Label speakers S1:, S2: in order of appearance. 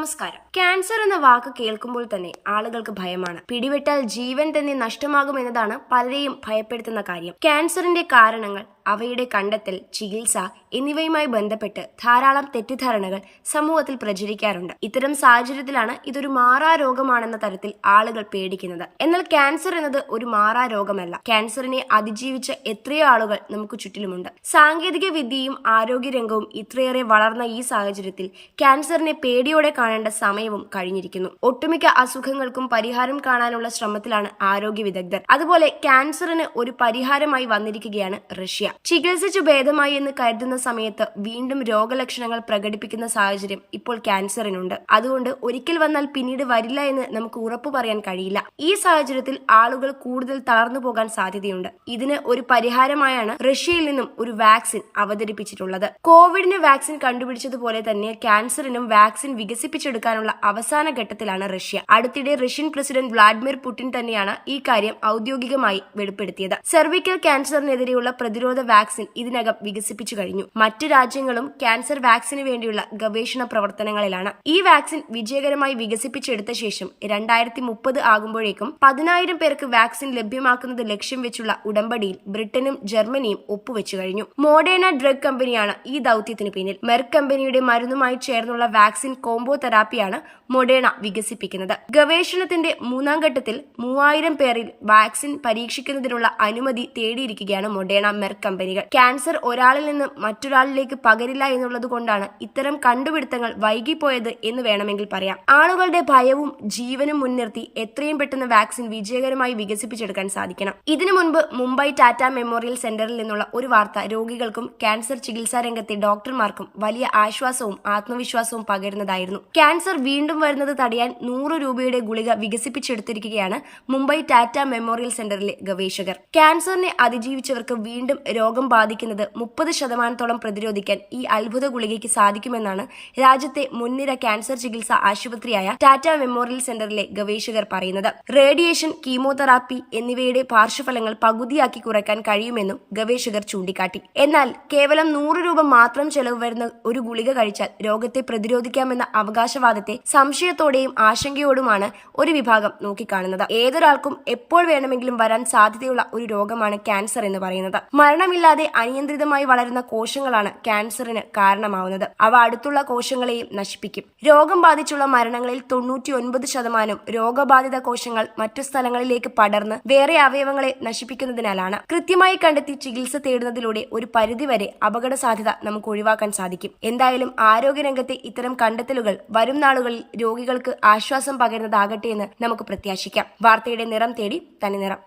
S1: നമസ്കാരം. ക്യാൻസർ എന്ന വാക്ക് കേൾക്കുമ്പോൾ തന്നെ ആളുകൾക്ക് ഭയമാണ്. പിടിവിട്ടാൽ ജീവൻ തന്നെ നഷ്ടമാകുമെന്നതാണ് പലരെയും ഭയപ്പെടുത്തുന്ന കാര്യം. ക്യാൻസറിന്റെ കാരണങ്ങൾ അവയുടെ കണ്ടെത്തൽ ചികിത്സ എന്നിവയുമായി ബന്ധപ്പെട്ട് ധാരാളം തെറ്റിദ്ധാരണകൾ സമൂഹത്തിൽ പ്രചരിക്കാറുണ്ട്. ഇത്തരം സാഹചര്യത്തിലാണ് ഇതൊരു മാറാ രോഗമാണെന്ന തരത്തിൽ ആളുകൾ പേടിക്കുന്നത്. എന്നാൽ ക്യാൻസർ എന്നത് ഒരു മാറാ രോഗമല്ല ക്യാൻസറിനെ അതിജീവിച്ച എത്രയോ ആളുകൾ നമുക്ക് ചുറ്റിലുമുണ്ട്. സാങ്കേതിക വിദ്യയും ആരോഗ്യരംഗവും ഇത്രയേറെ വളർന്ന ഈ സാഹചര്യത്തിൽ ക്യാൻസറിനെ പേടിയോടെ കാണേണ്ട സമയവും കഴിഞ്ഞിരിക്കുന്നു. ഒട്ടുമിക്ക അസുഖങ്ങൾക്കും പരിഹാരം കാണാനുള്ള ശ്രമത്തിലാണ് ആരോഗ്യ വിദഗ്ധർ. അതുപോലെ ക്യാൻസറിന് ഒരു പരിഹാരമായി വന്നിരിക്കുകയാണ് റഷ്യ. ചികിത്സിച്ചു ഭേദമായി എന്ന് കരുതുന്ന സമയത്ത് വീണ്ടും രോഗലക്ഷണങ്ങൾ പ്രകടിപ്പിക്കുന്ന സാഹചര്യം ഇപ്പോൾ ക്യാൻസറിനുണ്ട്. അതുകൊണ്ട് ഒരിക്കൽ വന്നാൽ പിന്നീട് വരില്ല എന്ന് നമുക്ക് ഉറപ്പു പറയാൻ കഴിയില്ല. ഈ സാഹചര്യത്തിൽ ആളുകൾ കൂടുതൽ തളർന്നു പോകാൻ സാധ്യതയുണ്ട്. ഇതിന് ഒരു പരിഹാരമായാണ് റഷ്യയിൽ നിന്നും ഒരു വാക്സിൻ അവതരിപ്പിച്ചിട്ടുള്ളത്. കോവിഡിന് വാക്സിൻ കണ്ടുപിടിച്ചതുപോലെ തന്നെ ക്യാൻസറിനും വാക്സിൻ വികസിപ്പിച്ചെടുക്കാനുള്ള അവസാന ഘട്ടത്തിലാണ് റഷ്യ. അടുത്തിടെ റഷ്യൻ പ്രസിഡന്റ് വ്ളാഡിമിർ പുടിൻ തന്നെയാണ് ഈ കാര്യം ഔദ്യോഗികമായി വെളിപ്പെടുത്തിയത്. സെർവിക്കൽ ക്യാൻസറിനെതിരെയുള്ള പ്രതിരോധ വാക്സിൻ ഇതിനകം വികസിപ്പിച്ചു കഴിഞ്ഞു. മറ്റു രാജ്യങ്ങളും ക്യാൻസർ വാക്സിന് വേണ്ടിയുള്ള ഗവേഷണ പ്രവർത്തനങ്ങളിലാണ്. ഈ വാക്സിൻ വിജയകരമായി വികസിപ്പിച്ചെടുത്ത ശേഷം രണ്ടായിരത്തി മുപ്പത് ആകുമ്പോഴേക്കും പതിനായിരം പേർക്ക് വാക്സിൻ ലഭ്യമാക്കുന്നത് ലക്ഷ്യം വെച്ചുള്ള ഉടമ്പടിയിൽ ബ്രിട്ടനും ജർമ്മനിയും ഒപ്പുവെച്ചു കഴിഞ്ഞു. മോഡേണ ഡ്രഗ് കമ്പനിയാണ് ഈ ദൗത്യത്തിന് പിന്നിൽ. മെർക്ക് കമ്പനിയുടെ മരുന്നുമായി ചേർന്നുള്ള വാക്സിൻ കോംബോ തെറാപ്പിയാണ് മൊഡേണ വികസിപ്പിക്കുന്നത്. ഗവേഷണത്തിന്റെ മൂന്നാം ഘട്ടത്തിൽ മൂവായിരം പേരിൽ വാക്സിൻ പരീക്ഷിക്കുന്നതിനുള്ള അനുമതി തേടിയിരിക്കുകയാണ് മൊഡേണ മെർക്ക് കമ്പനികൾ. ക്യാൻസർ ഒരാളിൽ നിന്ന് മറ്റൊരാളിലേക്ക് പകരില്ല എന്നുള്ളത് കൊണ്ടാണ് ഇത്തരം കണ്ടുപിടുത്തങ്ങൾ വൈകിപ്പോയത് എന്ന് വേണമെങ്കിൽ പറയാം. ആളുകളുടെ ഭയവും ജീവനും മുൻനിർത്തി എത്രയും പെട്ടെന്ന് വാക്സിൻ വിജയകരമായി വികസിപ്പിച്ചെടുക്കാൻ സാധിക്കണം. ഇതിനു മുൻപ് മുംബൈ ടാറ്റ മെമ്മോറിയൽ സെന്ററിൽ നിന്നുള്ള ഒരു വാർത്ത രോഗികൾക്കും ക്യാൻസർ ചികിത്സാ രംഗത്തെ ഡോക്ടർമാർക്കും വലിയ ആശ്വാസവും ആത്മവിശ്വാസവും പകരുന്നതായിരുന്നു. ക്യാൻസർ വീണ്ടും വരുന്നത് തടയാൻ നൂറ് രൂപയുടെ ഗുളിക വികസിപ്പിച്ചെടുത്തിരിക്കുകയാണ് മുംബൈ ടാറ്റ മെമ്മോറിയൽ സെന്ററിലെ ഗവേഷകർ. ക്യാൻസറിനെ അതിജീവിച്ചവർക്ക് വീണ്ടും രോഗം ബാധിക്കുന്നത് മുപ്പത് ശതമാനത്തോളം പ്രതിരോധിക്കാൻ ഈ അത്ഭുത ഗുളികയ്ക്ക് സാധിക്കുമെന്നാണ് രാജ്യത്തെ മുൻനിര ക്യാൻസർ ചികിത്സാ ആശുപത്രിയായ ടാറ്റ മെമ്മോറിയൽ സെന്ററിലെ ഗവേഷകർ പറയുന്നത്. റേഡിയേഷൻ കീമോതെറാപ്പി എന്നിവയുടെ പാർശ്വഫലങ്ങൾ പകുതിയാക്കി കുറയ്ക്കാൻ കഴിയുമെന്നും ഗവേഷകർ ചൂണ്ടിക്കാട്ടി. എന്നാൽ കേവലം നൂറ് രൂപ മാത്രം ചെലവ് വരുന്ന ഒരു ഗുളിക കഴിച്ചാൽ രോഗത്തെ പ്രതിരോധിക്കാമെന്ന അവകാശവാദത്തെ സംശയത്തോടെയും ആശങ്കയോടുമാണ് ഒരു വിഭാഗം നോക്കിക്കാണുന്നത്. ഏതൊരാൾക്കും എപ്പോൾ വേണമെങ്കിലും വരാൻ സാധ്യതയുള്ള ഒരു രോഗമാണ് ക്യാൻസർ എന്ന് പറയുന്നത്. മരണമില്ലാതെ അനിയന്ത്രിതമായി വളരുന്ന കോശങ്ങളാണ് ക്യാൻസറിന് കാരണമാവുന്നത്. അവ അടുത്തുള്ള കോശങ്ങളെയും നശിപ്പിക്കും. രോഗം ബാധിച്ചുള്ള മരണങ്ങളിൽ തൊണ്ണൂറ്റി ഒൻപത് ശതമാനം രോഗബാധിത കോശങ്ങൾ മറ്റു സ്ഥലങ്ങളിലേക്ക് പടർന്ന് വേറെ അവയവങ്ങളെ നശിപ്പിക്കുന്നതിനാലാണ്. കൃത്യമായി കണ്ടെത്തി ചികിത്സ തേടുന്നതിലൂടെ ഒരു പരിധിവരെ അപകട സാധ്യത നമുക്ക് ഒഴിവാക്കാൻ സാധിക്കും. എന്തായാലും ആരോഗ്യരംഗത്തെ ഇത്തരം കണ്ടെത്തലുകൾ വരും നാളുകളിൽ രോഗികൾക്ക് ആശ്വാസം പകരുന്നതാകട്ടെ എന്ന് നമുക്ക് പ്രത്യാശിക്കാം. വാർത്തയുടെ നിറം തേടി തനി നിറം.